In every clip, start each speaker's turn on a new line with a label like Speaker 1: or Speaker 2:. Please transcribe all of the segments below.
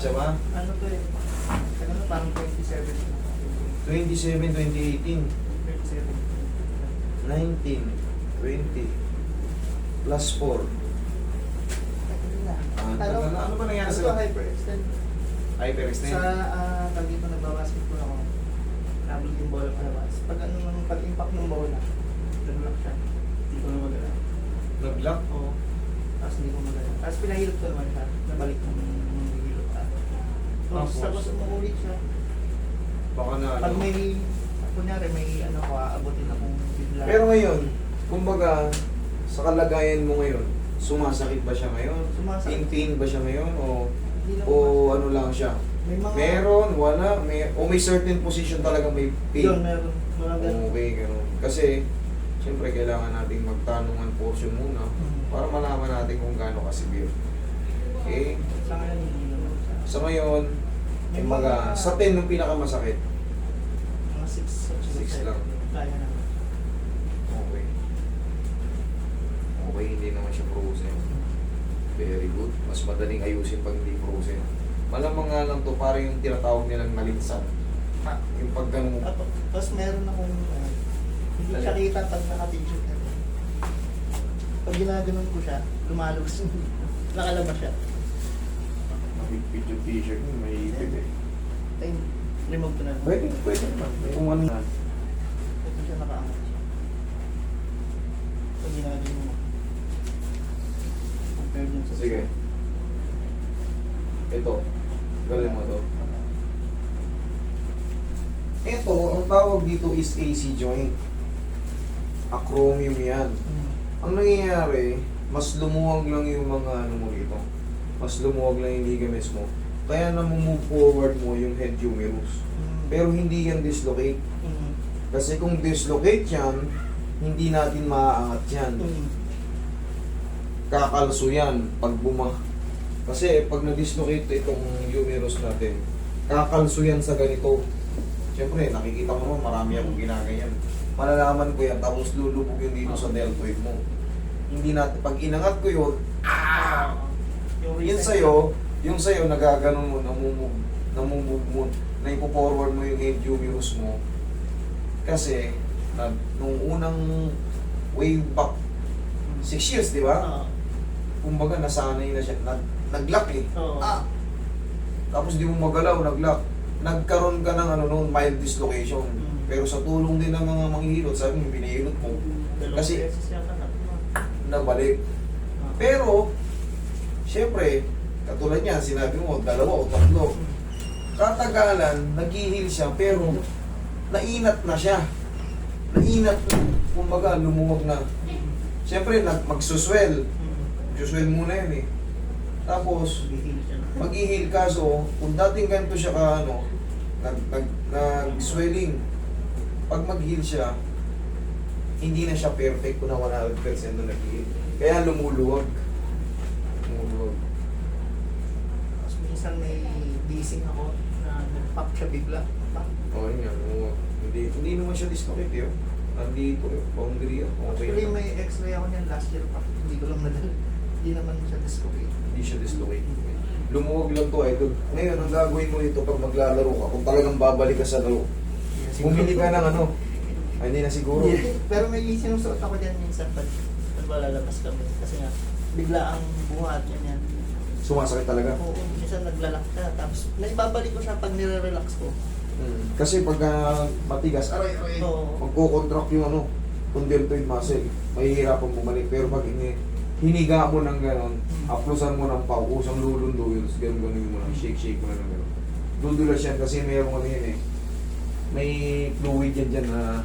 Speaker 1: Siya ba?
Speaker 2: Ano to eh? Ano parang 27.
Speaker 1: 27, 2018,
Speaker 2: 27.
Speaker 1: 19, 20, plus 4. Ah, tagal na. Ano ba nangyari
Speaker 2: Ano
Speaker 1: sa'yo?
Speaker 2: to, hyperextend?
Speaker 1: Hyperextend.
Speaker 2: Sa uh, pag dito nagbabasketball ako, nabot yung bola palabas. Pag ano nung pag-impact ng bola, nag-lock siya. Hindi ko na magalaw.
Speaker 1: Nag-lock.
Speaker 2: Oo. Tapos hindi ko magalaw. Tapos pinahilot ko naman siya. Nabalik hilot ka. Tapos,
Speaker 1: Tapos?
Speaker 2: tapos umuulit siya.
Speaker 1: Baka na
Speaker 2: Pag
Speaker 1: ano.
Speaker 2: may, kunyari may ano ko, aabutin akong bigla.
Speaker 1: Pero ngayon, kumbaga, sa kalagayan mo ngayon, sumasakit ba siya ngayon?
Speaker 2: Sumasakit.
Speaker 1: Tintin ba siya ngayon? O,
Speaker 2: Hindi
Speaker 1: o
Speaker 2: sumasakit.
Speaker 1: ano lang siya?
Speaker 2: May mga...
Speaker 1: Meron, wala, may, o may certain position talaga may pain.
Speaker 2: Yun, meron. Mga ganun.
Speaker 1: Okay, ganun. Kasi, siyempre, kailangan nating magtanungan portion muna para malaman natin kung gaano ka-severe. Okay?
Speaker 2: Sa ngayon, hindi naman siya.
Speaker 1: So ngayon,
Speaker 2: May mga-
Speaker 1: sa 10 nung pinakamasakit,
Speaker 2: Mga 6.
Speaker 1: Six lang.
Speaker 2: Kaya naman.
Speaker 1: okay. Okay, hindi naman siya frozen. Very good. Mas madaling ayusin pag hindi frozen. Malamang nga lang to, parang yung tinatawag nilang nalinsan.
Speaker 2: Ha.
Speaker 1: Yung pag ganun,
Speaker 2: Tapos, tapos meron akong, uh, hindi siya kita pag naka-t-shirt na. Pag ginaganon ko siya, lumalabas. Nakalabas siya.
Speaker 1: Yung t-shirt mo, may eh.
Speaker 2: Ay, remove ko na.
Speaker 1: Pwede, pwede naman. Kung ano yan.
Speaker 2: Ito siya nakaangat siya. Pag ginaganon mo. Compare dun sa...
Speaker 1: Sige. Ito. Galing mo to. Ito, ang tawag dito is AC joint. Acromium yan.
Speaker 2: Hmm.
Speaker 1: Ang nangyayari, mas lumuwag lang yung mga ano mo dito. Mas lumuwag lang yung ligaments mo. Kaya na move forward mo yung head humerus. Pero hindi yan dislocate.
Speaker 2: Hmm.
Speaker 1: Kasi kung dislocate yan, hindi natin maaangat yan.
Speaker 2: Hmm.
Speaker 1: Kakalso yan pag buma. Kasi pag na-dislocate itong humerus natin, kakalso yan sa ganito. Siyempre, nakikita mo naman, marami akong ginagayan. Malalaman ko yan, tapos lulubog yun dito sa deltoid mo. Hindi natin, pag inangat ko yun, ah!
Speaker 2: Yung
Speaker 1: Yun sa'yo, yung sa'yo, nagaganon mo, namumove, namumove mo, na ipo-forward mo yung head humerus mo. Kasi, na, nung unang way back, 6 years, di ba?
Speaker 2: Oo.
Speaker 1: Kumbaga, nasanay na siya, nag, nag-lock eh.
Speaker 2: Oo.
Speaker 1: Ah! Tapos di mo magalaw, nag-lock. Nagkaroon ka ng ano noon, mild dislocation.
Speaker 2: Mm.
Speaker 1: Pero sa tulong din ng mga manghihilot, sabi mo, pinihilot mo,
Speaker 2: Dalawang
Speaker 1: Kasi- nabalik.
Speaker 2: Ah.
Speaker 1: Pero, syempre, katulad niya, sinabi mo, dalawa o tatlo. Katagalan, nag-heal siya, pero nainat na siya. Nainat na. Kumbaga, lumuwag na. Syempre, nag magsuswell. Magsuswell muna yan eh. Tapos, mag-heal ka, so, kung dating ganito siya ka, ano, nag, nag, nag-swelling, pag mag-heal siya, hindi na siya perfect kung na 100% na nag-heal. Kaya. Lumuluwag.
Speaker 2: Tapos minsan may bising ako na nag-pop siya bigla. Pop.
Speaker 1: O, yun yan, lumuluwag. Hindi, hindi naman siya dislocate yun. Nandito yun, boundary yun. Okay
Speaker 2: Actually may x-ray ako niyan last year pa. Hindi ko lang nadal. Hindi naman siya dislocate.
Speaker 1: Hindi siya dislocate. Lumuwag lang to, idol. Ngayon, ang gagawin mo dito pag maglalaro ka, kung talagang babalik ka sa laro, bumili ka ng ano, ay, hindi na siguro.
Speaker 2: Yeah. Pero may sinusuot ako dyan minsan pag, pag lalabas kami. Kasi nga, bigla ang buhat yan yan.
Speaker 1: Sumasakit talaga.
Speaker 2: Oo, minsan naglalak ka. Tapos naibabalik ko siya pag nire-relax ko.
Speaker 1: Mm. Kasi pag ah, matigas, aray, aray,
Speaker 2: Oo.
Speaker 1: magko-contract yung ano, condeltoid muscle. Mahihirapan bumalik. Pero pag ini, hiniga mo ng gano'n, aplusan mo ng pau, usang lulundo yun, tapos ganun ganun mo lang, shake shake mo lang ng gano'n. Dudulas yan kasi mayroong ano yun eh. May fluid yan dyan na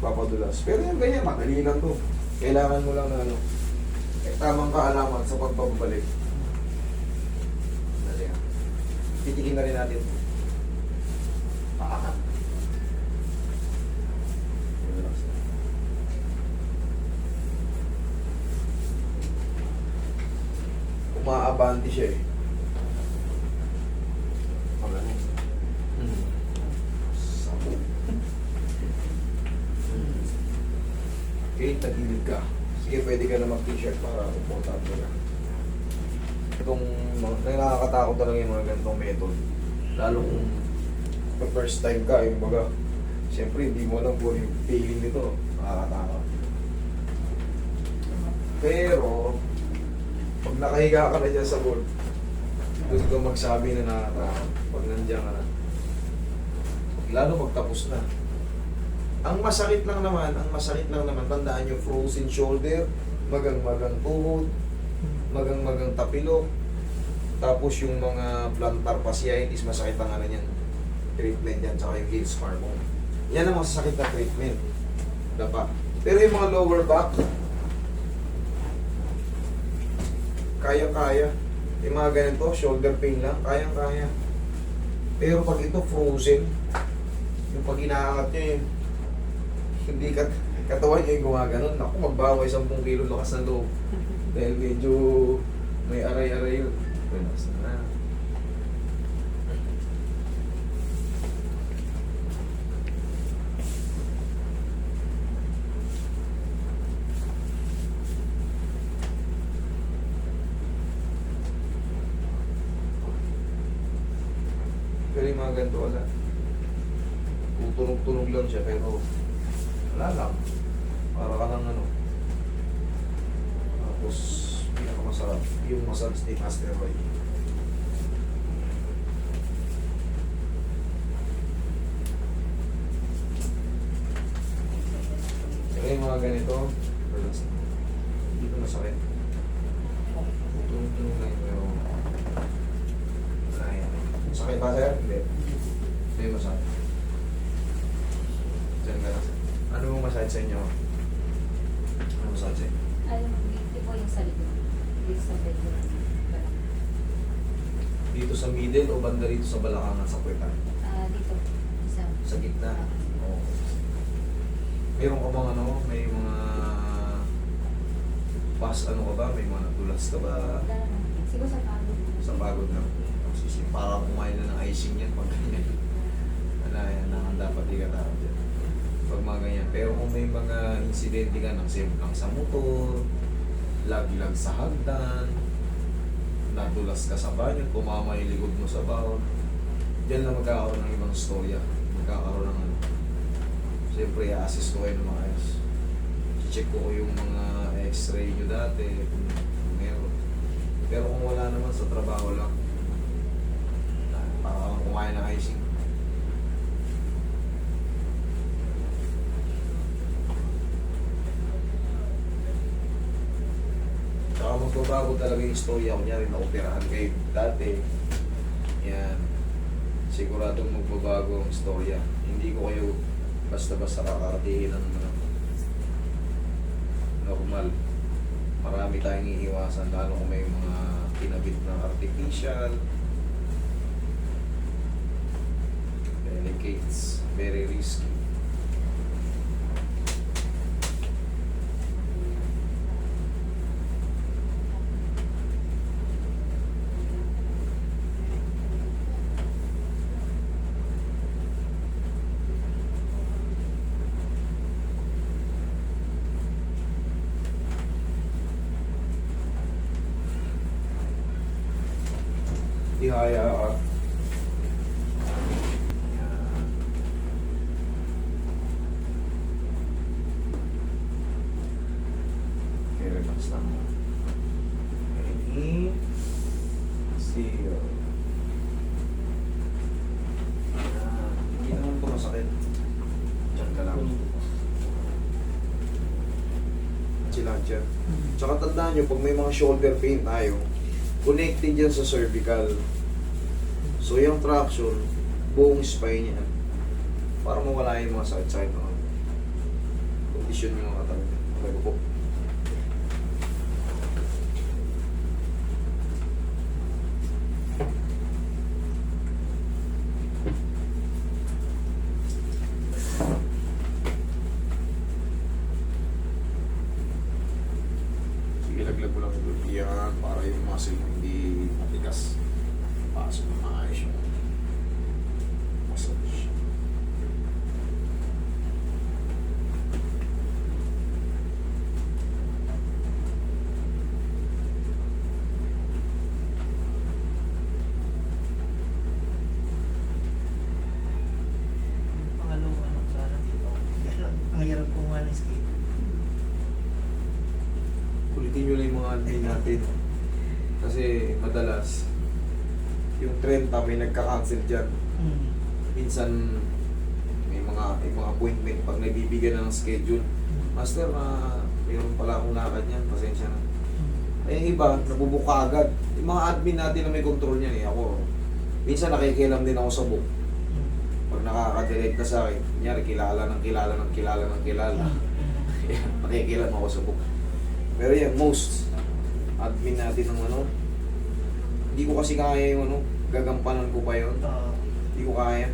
Speaker 1: papadulas. Pero yung ganyan, madali lang to. Kailangan mo lang na ano, tamang kaalaman sa pagbabalik. Dali ah. Titikin na rin natin. Na. Umaabanti siya eh. Pagano. Hmm. Okay, tagilid ka. Sige, pwede ka na mag-t-shirt para komportable ka. ganitong, mga- nakakatakot talaga yung mga ganitong method. Lalo kung pag first time ka, yung baga, siyempre hindi mo alam kung ano yung feeling nito. Nakakatakot. Pero, pag nakahiga ka na dyan sa board, doon ka magsabi na nakakatakot. Pag nandiyan ka na. Lalo pagtapos na. Ang masakit lang naman, ang masakit lang naman, tandaan yung frozen shoulder, magang-magang tuhod, magang-magang tapilo, tapos yung mga plantar fasciitis, masakit ang ano yan. Treatment yan, tsaka yung heel scar mo. Yan ang masasakit na treatment. Dapa. Pero yung mga lower back, kaya-kaya. Yung mga ganito, shoulder pain lang, kayang-kaya. Pero pag ito frozen, yung pag inaangat nyo hindi kat katawan nyo yung gumaganon. Ako, magbawa 10 kilo lakas ng loob. Dahil medyo may aray-aray yun. Relax na. Pero yung mga ganito wala. Tutunog-tunog lang siya pero wala lang. Para ka lang ano. Tapos pinakamasarap yung massage ni Master Roy. Pero yung mga ganito. Hindi ko masakit. Tutunog-tunog lang yun, pero yan. Sakit ba sir? Hindi masakit. Diyan ka lang. Ano yung massage sa inyo? Ano massage?
Speaker 3: Alam mo, dito po yung sa likod. Dito sa bedroom.
Speaker 1: Dito sa middle o banda rito sa balakangan sa puwetan?
Speaker 3: Ah, dito. Isa.
Speaker 1: Sa gitna?
Speaker 3: Ah.
Speaker 1: Oo. Meron ka bang ano, may mga pas ano ka ba? May mga natulas ka ba.
Speaker 3: Siguro sa pagod.
Speaker 1: sa pagod na? Parang kumain na ng icing yan pag ganyan. Wala yan, dapat di ka tawag dyan. Pag mga ganyan. Pero kung may mga insidente ka ng simplang sa motor, laglag sa hagdan, nadulas ka sa banyo, tumama yung likod mo sa bawon, Diyan lang magkakaroon ng ibang storya. Magkakaroon ng ano. Siyempre, i-assist ko kayo ng mga ayos. Check ko yung mga x-ray nyo dati, kung kung meron. Pero kung wala naman sa trabaho lang, para kang kumain ng icing. Tsaka magbabago talaga yung istorya. Kunyari, naoperahan kayo dati. Yan. Siguradong magbabago ang istorya. Hindi ko kayo basta-basta kakaratiin ng normal. Marami tayong iiwasan, lalo kung may mga kinabit na artificial. Delicates, very risky. Ihaya ka. Yan. Okay, relax lang. Ready? Zero. Yan. Hindi naman ito masakit. Diyan ka lang. Tsaka tandaan nyo, pag may mga shoulder pain tayo, connected yan sa cervical. So yung traction, buong spine yan. Para mawala yung mga sakit-sakit ng kondisyon ng mga katawan. Okay po. Sige, laglag mo lang yung para yung muscle hindi matigas. Pasok na maayos yung massage. Kulitin nyo na yung mga admin natin. Kasi madalas, yung 30 may nagka-cancel dyan.
Speaker 2: Mm.
Speaker 1: Minsan, may mga, may mga appointment pag nagbibigyan na ng schedule. Master, na mayroon pala akong lakad yan, pasensya na. Eh, yung iba, nabubuka agad. Yung mga admin natin na may control niyan eh. Ako, minsan nakikialam din ako sa book. Pag nakaka-direct ka sa akin, kunyari, kilala ng kilala ng kilala ng kilala. Yan, nakikialam ako sa book. Pero yan, most admin natin ng ano, hindi ko kasi kaya yung ano, gagampanan ko pa yun.
Speaker 2: Oo.
Speaker 1: Hindi ko kaya.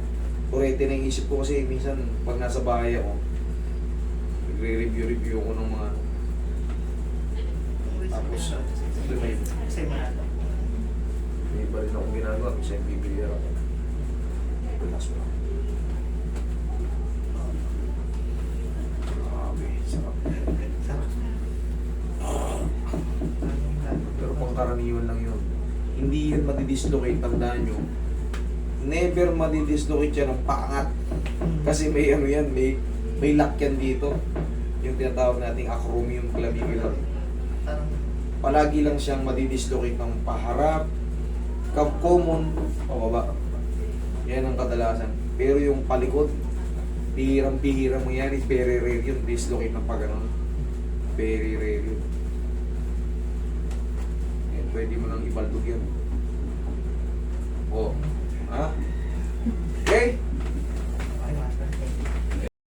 Speaker 1: Kurete na yung isip ko kasi minsan pag nasa bahay ako, nagre-review-review ako ng mga ano. Tapos, ito may,
Speaker 2: Kasi malala.
Speaker 1: may iba rin akong ginagawa. Minsan bibili ako. Relax mo lang. Grabe, sarap.
Speaker 2: Sarap.
Speaker 1: Pero pangkaraniwan lang yun. Hindi yun madidislocate, tandaan nyo. Never madidislocate yan ng paangat. Kasi may ano yan, may may lock yan dito. Yung tinatawag nating acromion clavicular. Palagi lang siyang madidislocate ng paharap, kam common, pababa. Yan ang kadalasan. Pero yung palikod, bihirang-bihirang mangyari, very rare yun, dislocate ng pagano'n. Very rare yun. Pwede mo nang ibaldog yun. Oh. Ha? Okay?